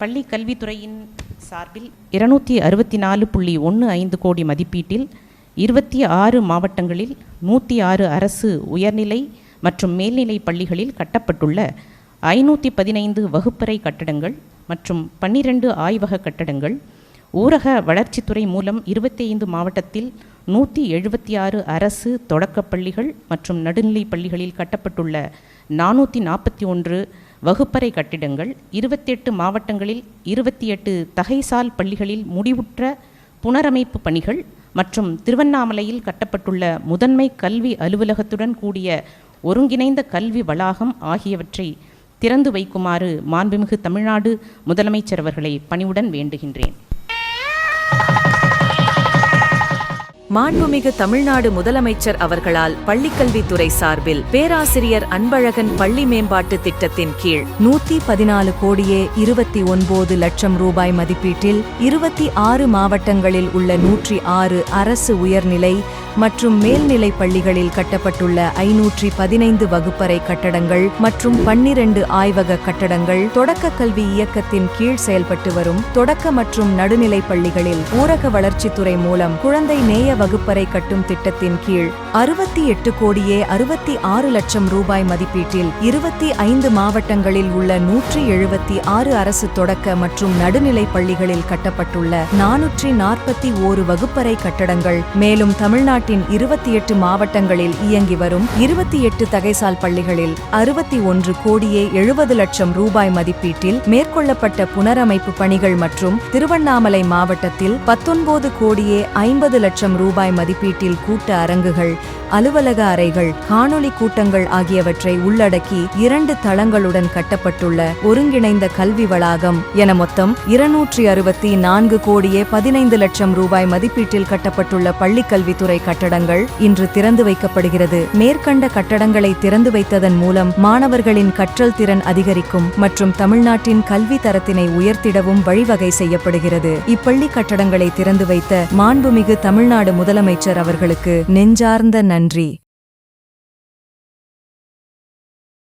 பள்ளி கல்வித்துறையின் சார்பில் இருநூற்றி அறுபத்தி நாலு புள்ளி ஒன்று ஐந்து கோடி மதிப்பீட்டில் இருபத்தி ஆறு மாவட்டங்களில் நூற்றி ஆறு அரசு உயர்நிலை மற்றும் மேல்நிலை பள்ளிகளில் கட்டப்பட்டுள்ள ஐநூற்றி பதினைந்து வகுப்பறை கட்டடங்கள் மற்றும் பன்னிரண்டு ஆய்வக கட்டடங்கள் ஊரக வளர்ச்சித்துறை மூலம் இருபத்தி ஐந்து மாவட்டத்தில் நூற்றி எழுபத்தி ஆறு அரசு தொடக்கப் பள்ளிகள் மற்றும் நடுநிலை பள்ளிகளில் கட்டப்பட்டுள்ள நானூற்றி நாற்பத்தி ஒன்று வகுப்பறை கட்டிடங்கள் இருபத்தெட்டு மாவட்டங்களில் இருபத்தி எட்டு தகைசால் பள்ளிகளில் முடிவுற்ற புனரமைப்பு பணிகள் மற்றும் திருவண்ணாமலையில் கட்டப்பட்டுள்ள முதன்மை கல்வி அலுவலகத்துடன் கூடிய ஒருங்கிணைந்த கல்வி வளாகம் ஆகியவற்றை திறந்து வைக்குமாறு மாண்புமிகு தமிழ்நாடு முதலமைச்சர் அவர்களை பணிவுடன் வேண்டுகின்றேன். மாண்புமிகு தமிழ்நாடு முதலமைச்சர் அவர்களால் பள்ளிக்கல்வித்துறை சார்பில் பேராசிரியர் அன்பழகன் பள்ளி மேம்பாட்டு திட்டத்தின் கீழ் நூத்தி பதினாலு கோடியே இருபத்தி ஒன்பது லட்சம் ரூபாய் மதிப்பீட்டில் இருபத்தி ஆறு மாவட்டங்களில் உள்ள நூற்றி ஆறு அரசு உயர்நிலை மற்றும் மேல்நிலை பள்ளிகளில் கட்டப்பட்டுள்ள ஐநூற்றி பதினைந்து வகுப்பறை கட்டடங்கள் மற்றும் பன்னிரண்டு ஆய்வக கட்டடங்கள் தொடக்க கல்வி இயக்கத்தின் கீழ் செயல்பட்டு வரும் தொடக்க மற்றும் நடுநிலை பள்ளிகளில் ஊரக வளர்ச்சித்துறை மூலம் குழந்தை நேய வகுப்பறை கட்டும் திட்டத்தின் கீழ் அறுபத்தி எட்டு கோடியே அறுபத்தி ஆறு லட்சம் ரூபாய் மதிப்பீட்டில் இருபத்தி ஐந்து மாவட்டங்களில் உள்ள நூற்றி எழுபத்தி ஆறு அரசு தொடக்க மற்றும் நடுநிலை பள்ளிகளில் கட்டப்பட்டுள்ள நானூற்றி நாற்பத்தி ஓரு வகுப்பறை கட்டடங்கள் மேலும் தமிழ்நாட்டின் இருபத்தி எட்டு மாவட்டங்களில் இயங்கி வரும் இருபத்தி எட்டு தகைசால் பள்ளிகளில் அறுபத்தி ஒன்று கோடியே எழுபது லட்சம் ரூபாய் மதிப்பீட்டில் மேற்கொள்ளப்பட்ட புனரமைப்பு பணிகள் மற்றும் திருவண்ணாமலை மாவட்டத்தில் பத்தொன்பது கோடியே ஐம்பது லட்சம் ரூபாய் மதிப்பீட்டில் கூட்ட அரங்குகள் அலுவலக அறைகள் காணொளி கூட்டங்கள் ஆகியவற்றை உள்ளடக்கி இரண்டு தளங்களுடன் கட்டப்பட்டுள்ள ஒருங்கிணைந்த கல்வி வளாகம். என மொத்தம் இருநூற்றி அறுபத்தி நான்கு கோடியே பதினைந்து லட்சம் ரூபாய் மதிப்பீட்டில் கட்டப்பட்டுள்ள பள்ளிக்கல்வித்துறை கட்டடங்கள் இன்று திறந்து வைக்கப்படுகிறது. மேற்கண்ட கட்டடங்களை திறந்து வைத்ததன் மூலம் மாணவர்களின் கற்றல் திறன் அதிகரிக்கும் மற்றும் தமிழ்நாட்டின் கல்வி தரத்தினை உயர்த்திடவும் வழிவகை செய்யப்படுகிறது. இப்பள்ளி கட்டடங்களை திறந்து வைத்த மாண்புமிகு தமிழ்நாடு முதலமைச்சர் அவர்களுக்கு நெஞ்சார்ந்த நன்றி.